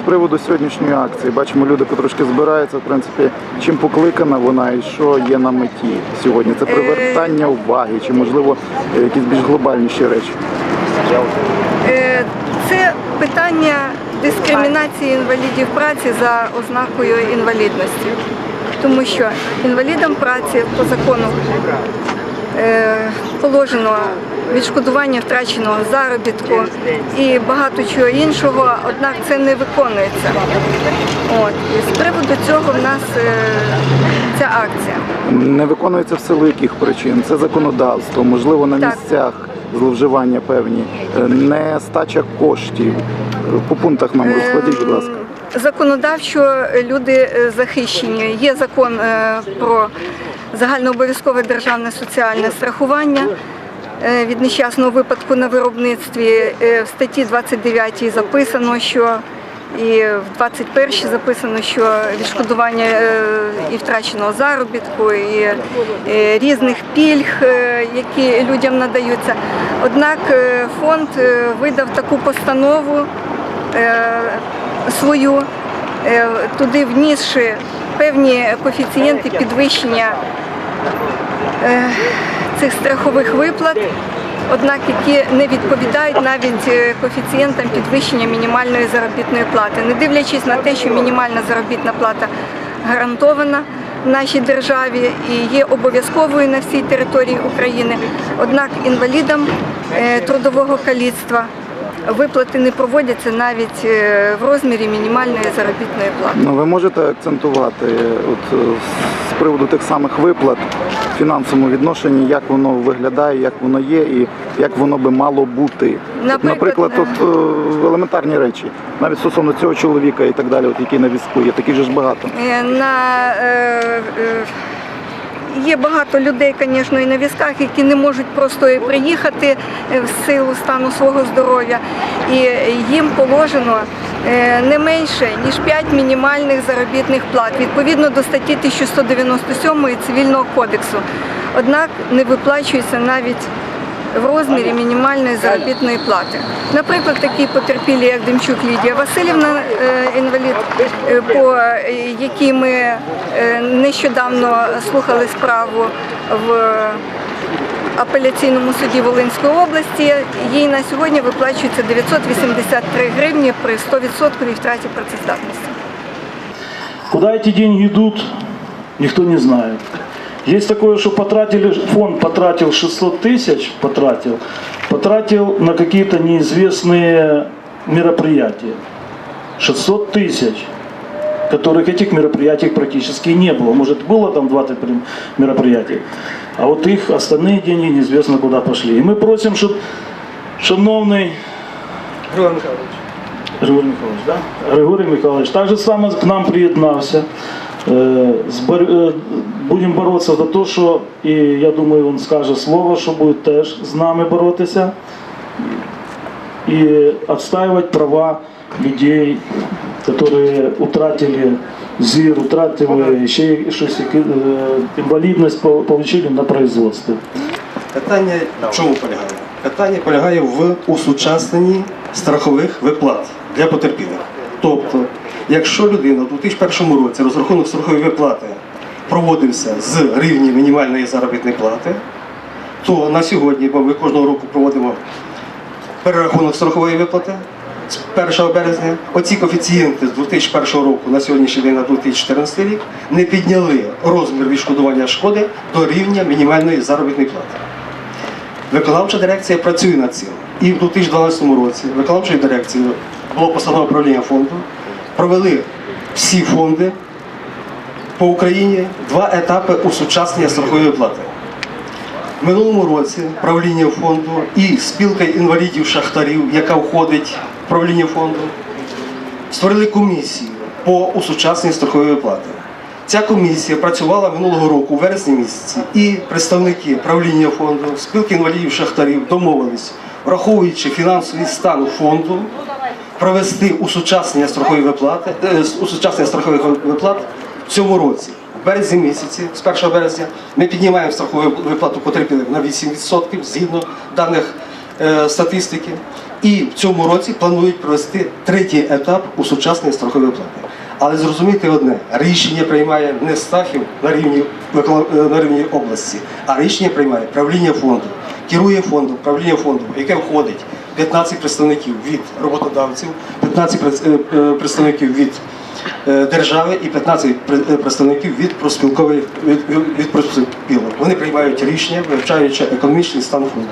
приводу сьогоднішньої акції, бачимо, люди потрошки збираються. В принципі, чим покликана вона і що є на меті сьогодні? Це привертання уваги, чи можливо е, якісь більш глобальніші речі? Е, Це питання дискримінації інвалідів праці за ознакою інвалідності. Тому що інвалідам праці по закону е, положено відшкодування втраченого заробітку і багато чого іншого, однак це не виконується. От. З приводу цього в нас е, ця акція. Не виконується в силу яких причин? Це законодавство, можливо, на Так. місцях зловживання певні, е, нестача коштів. Е, По пунктах нам розкладіть, будь ласка. Законодавчо люди е, захищені. Є закон е, про загальнообов'язкове державне соціальне страхування е, від нещасного випадку на виробництві. В статті 29 записано, що і в 21 записано, що відшкодування і втраченого заробітку, і різних пільг, які людям надаються. Однак фонд видав таку постанову свою, е, туди внісши певні коефіцієнти підвищення е, цих страхових виплат, однак які не відповідають навіть е, коефіцієнтам підвищення мінімальної заробітної плати, не дивлячись на те, що мінімальна заробітна плата гарантована нашій державі і є обов'язковою на всій території України. Однак інвалідам трудового каліцтва виплати не проводяться навіть е, в розмірі мінімальної заробітної плати. Ну, ви можете акцентувати е, от, е, з приводу тих самих виплат в фінансовому відношенні, як воно виглядає, як воно є і як воно би мало бути. От, Наприклад, от, е, елементарні речі, навіть стосовно цього чоловіка і так далі, от, який на візку, є таких же ж багато. На, е, е, є багато людей, звісно, і на візках, які не можуть просто приїхати е, в силу стану свого здоров'я. І їм положено е, не менше, ніж 5 мінімальних заробітних плат, відповідно до статті 1197 Цивільного кодексу. Однак не виплачується навіть в розмірі мінімальної заробітної плати. Наприклад, такі потерпілі, як Демчук Лідія Васильівна, е, інвалід, е, по е, якій ми нещодавно слухали справу в апеляційному суді Волинської області. Їй на сьогодні виплачується 983 гривні при 100% втраті працездатності. Куда эти деньги идут, никто не знает. Есть такое, что потратили, фонд потратил 600 тысяч, потратил, потратил на какие-то неизвестные мероприятия. 600 тысяч, которых этих мероприятий практически не было. Может, было там 20 прям мероприятий, а вот их остальные деньги неизвестно куда пошли. И мы просим, чтобы шановный Григорій Михайлович. Григорій Михайлович, да? Григорій Михайлович так же само к нам приєднався. Е, е, Будемо боротися за те, що і я думаю, він скаже слово, що буде теж з нами боротися і відстоювати права людей, які втратили зір, втратили ще щось, е, інвалідність отримали на производстві. Питання в чому полягає? Питання полягає в усучасненні страхових виплат для потерпілих. Тобто, якщо людина у 2001 році розрахунок страхової виплати проводився з рівня мінімальної заробітної плати, то на сьогодні, бо ми кожного року проводимо перерахунок страхової виплати з 1 березня, оці коефіцієнти з 2001 року на сьогоднішній день на 2014 рік не підняли розмір відшкодування шкоди до рівня мінімальної заробітної плати. Виконавча дирекція працює над цим. І в 2012 році виконавчою дирекцією було постанова правління фонду, провели всі фонди по Україні два етапи усучаснення страхової плати. В минулому році правління фонду і спілка інвалідів шахтарів, яка входить в правління фонду, створили комісію по усучасненню страхової плати. Ця комісія працювала минулого року у вересні місяці, і представники правління фонду, спілки інвалідів шахтарів домовились, враховуючи фінансовий стан фонду, провести усучаснення страхової виплати, е, усучаснення страхових виплат в цьому році. В березні місяці, з 1 березня, ми піднімаємо страхову виплату потерпілих на 8% згідно даних е, статистики. І в цьому році планують провести третій етап усучаснення страхової оплати. Але зрозумійте одне, рішення приймає не Стахів на рівні, е, на рівні області, а рішення приймає правління фонду, керує фондом, правління фонду, яке входить 15 представників від роботодавців, 15 пред- е, е, представників від е, держави і 15 пре- е, представників від проспілкових від, від, проспілок. Вони приймають рішення, вивчаючи економічний стан фонду.